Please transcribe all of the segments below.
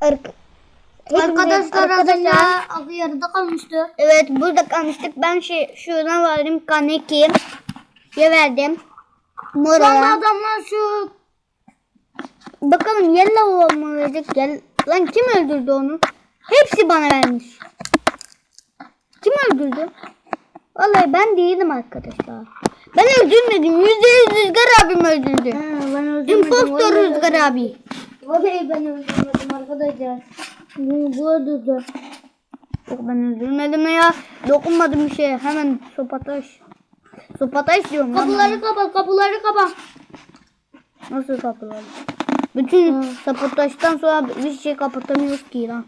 Ark- Arkadaşlar arkadaşlar- akı yarıda kalmıştı. Evet burada kalmıştık. Ben şey şuradan verdim kaneki. Ya verdim. Mora. adamlar şu Bakalım yellow mu verecek? Gel. Lan kim öldürdü onu? Hepsi bana vermiş. Kim öldürdü? Vallahi ben değilim arkadaşlar. Ben öldürmedim. Yüzde yüz Rüzgar abim öldürdü. ben öldürmedim. İmpostor Rüzgar abi. Vallahi ben öldürmedim arkadaşlar. Bu, bu öldürdü. Yok ben öldürmedim ya. Dokunmadım bir şeye. Hemen sopataş. Sopataş diyorum. Kapıları kapat, kapıları kapat. Nasıl kapılar? Bütün sabotajdan sonra bir şey kapatamıyoruz ki lan.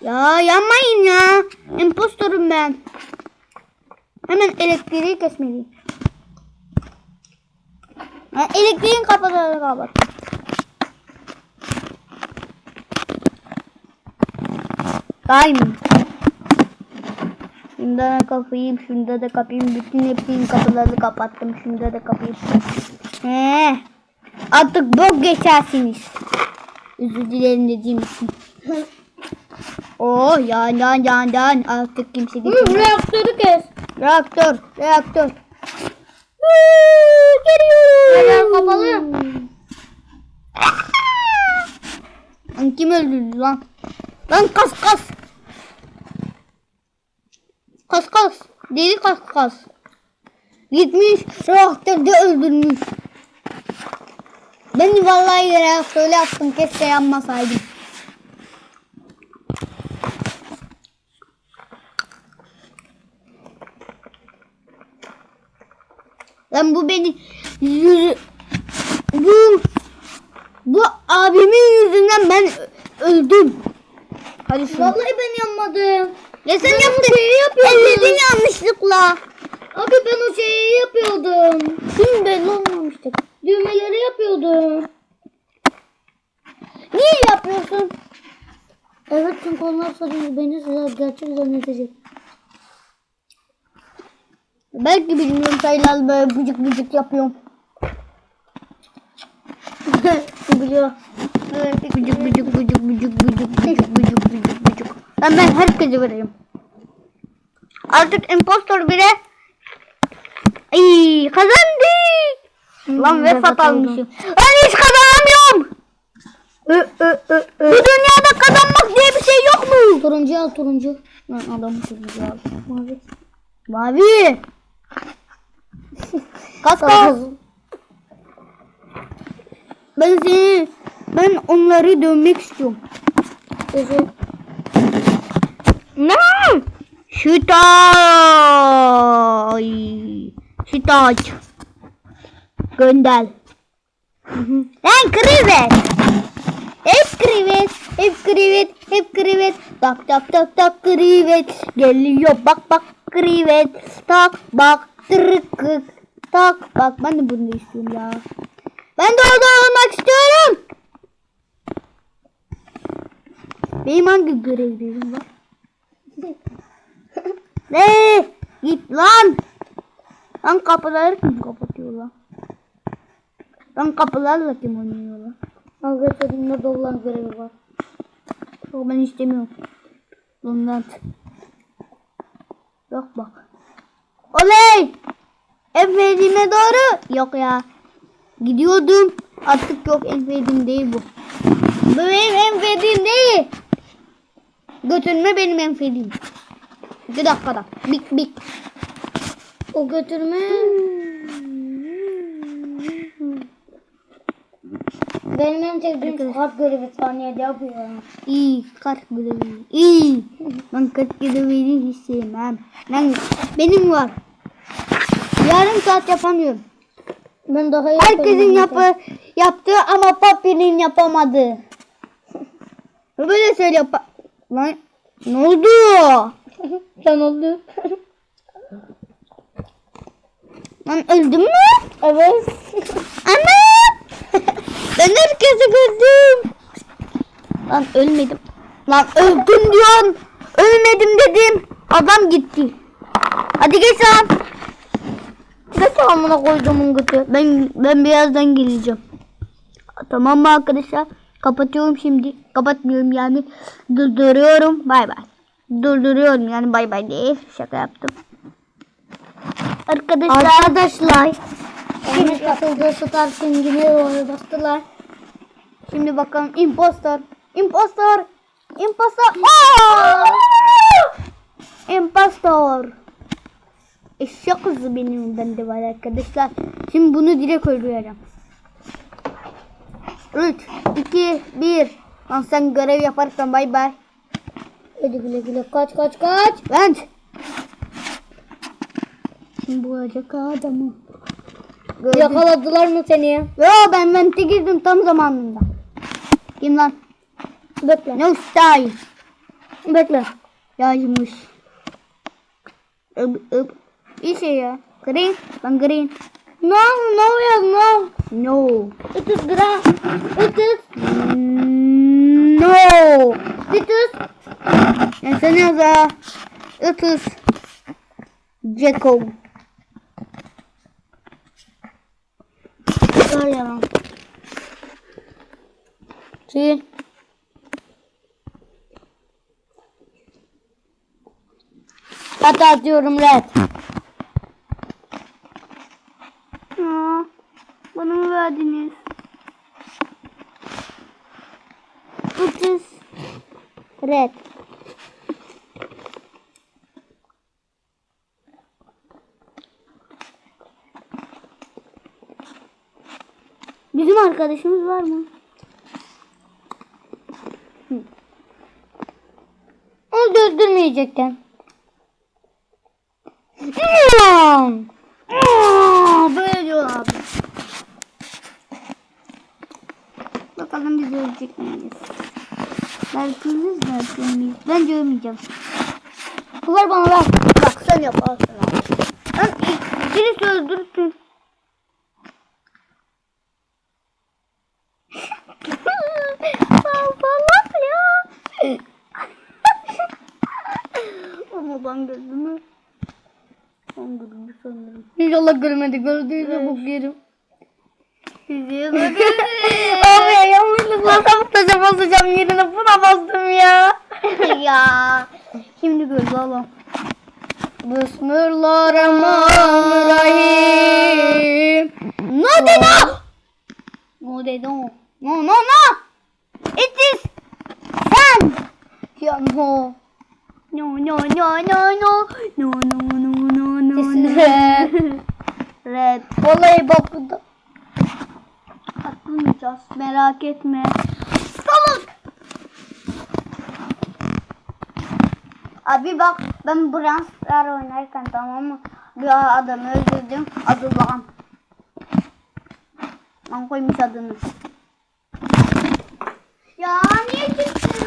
Ya yanmayın ya. Impostorum ben. Hemen elektriği kesmeliyim. Ha, elektriğin kapılarını kapat. Diamond. Şunda da kapayım, şunda da kapayım. Bütün hepsinin kapılarını kapattım. Şunda da kapayım. He. Artık bok geçersiniz. Özür dilerim dediğim için. oh yan yan yan yan. Artık kimse geçemez. reaktörü kes. Reaktör, reaktör. Geliyor. kapalı. Kim öldürdü lan? Lan kas kas. Kas kas. Deli kas kas. Gitmiş reaktörde öldürmüş. Ben vallahi reaktörle yaptım. Keşke yanmasaydım. Lan bu beni yüzü bu bu abimin yüzünden ben öldüm. Hadi şunu. Vallahi ben yanmadım. Ya sen yaptın. Elledin yanlışlıkla. Abi ben o şeyi yapıyordum. Şimdi belli olmamıştık. Düğmeleri yapıyordum. Niye yapıyorsun? Evet çünkü onlar sadece beni size gerçek zannedecek. Belki bilmiyorum sayılar böyle bıcık bıcık yapıyorum. Biliyor. Bıcık bıcık bıcık bıcık bıcık bıcık bıcık bıcık bıcık. Lan ben herkese vereyim. Artık impostor bile Ay kazandık. Lan vefat vefat almışım. Ben hiç kazanamıyorum. Ö, ö, ö, Bu dünyada kazanmak diye bir şey yok mu? Turuncu al turuncu. Lan adamı turuncu aldı. Mavi. Mavi. Kas kas. Ben seni, ben onları dövmek istiyorum. Ne? Şutay. Şutay. Gönder. Lan krivet. Hep krivet. Hep krivet. Hep krivet. Tak tak tak tak krivet. Geliyor bak bak krivet. Tak bak tırkık. Tak bak ben de bunu istiyorum ya. Ben de orada olmak istiyorum. Benim hangi görevlerim var? Ne? Git lan. Lan kapıları kim kapatıyor lan? Kapılarla kim oynuyor lan? Arkadaşlar bunda dolan görevi var. Yok ben istemiyorum. Bundan. Yok bak. Oley! Efendime doğru. Yok ya. Gidiyordum. Artık yok enfedim değil bu. Bu benim enfedim değil. Götürme benim enfedim. Bir dakikada. Bik bik. O götürme. Benim en sevdiğim kart görevi saniyede yapıyorum. İyi kart görevi. İyi. Ben kart görevini hiç sevmem. Ben, benim var. Yarım saat yapamıyorum. Ben daha Herkesin yapı, yaptığı ama Papi'nin yapamadığı. Böyle söylüyor. Lan ne oldu? Sen oldu. Lan öldün mü? evet. Ana! ben herkesi gördüm. Lan ölmedim. Lan öldüm diyorum. Ölmedim dedim. Adam gitti. Hadi geç lan. Geç amına koyduğumun götü. Ben ben birazdan geleceğim. Tamam mı arkadaşlar? Kapatıyorum şimdi. Kapatmıyorum yani. Durduruyorum. Bay bay. Durduruyorum yani bay bay değil. Şaka yaptım. Arkadaşlar. Arkadaşlar. Ahmet katıldığı Star King'ine doğru bastılar. Şimdi bakalım impostor. Impostor. Impostor. Aa! Impostor. Eşek kızı benim bende var arkadaşlar. Şimdi bunu direkt öldüreceğim. 3, 2, 1. Lan sen görev yaparsan bay bay. Hadi güle güle kaç kaç kaç. Ben. Şimdi bulacak adamı. Gördüm. Yakaladılar mı seni? Yo ben vente girdim tam zamanında. Kim lan? Bekle. Ne ustayım. Bekle. Yaymış. Öp öp. İyi şey ya. Green. Ben green. No, no, yes, no. No. It is gra. It is. No. It is. Yaz ha. It is. Jacob. Öyle lan. Sil. Hatta atıyorum red. Aa, bana mı verdiniz? İs red. Bizim arkadaşımız var mı? Onu döndürmeyecektin. Aa, Böyle diyor abi. Bakalım biz ölecek miyiz? Belki biz belki ölmeyiz. Bence ölmeyeceğim. Bana ver. Bak sen yaparsın abi. Lan ilk- birisi öldürsün. Salak ya. Ama ben gözümü ben gözümü sanırım. İnşallah görmedi. Gördüğünüzde bu yerim. Sizi Abi ya yanlışlıkla sabotaja basacağım yerine buna bastım ya. ya. Şimdi göz oğlum. Bismillahirrahmanirrahim. No de no. No de no. No no. It is sun. Ya no. No no no no no. No no no no no. No. red. Red. Vallahi bak bu da yapmayacağız. Merak etme. Salak. Abi bak ben Brawl Star oynarken tamam mı? Bir adamı öldürdüm. Adı Lan. Lan koymuş adını. Ya niye çıktın?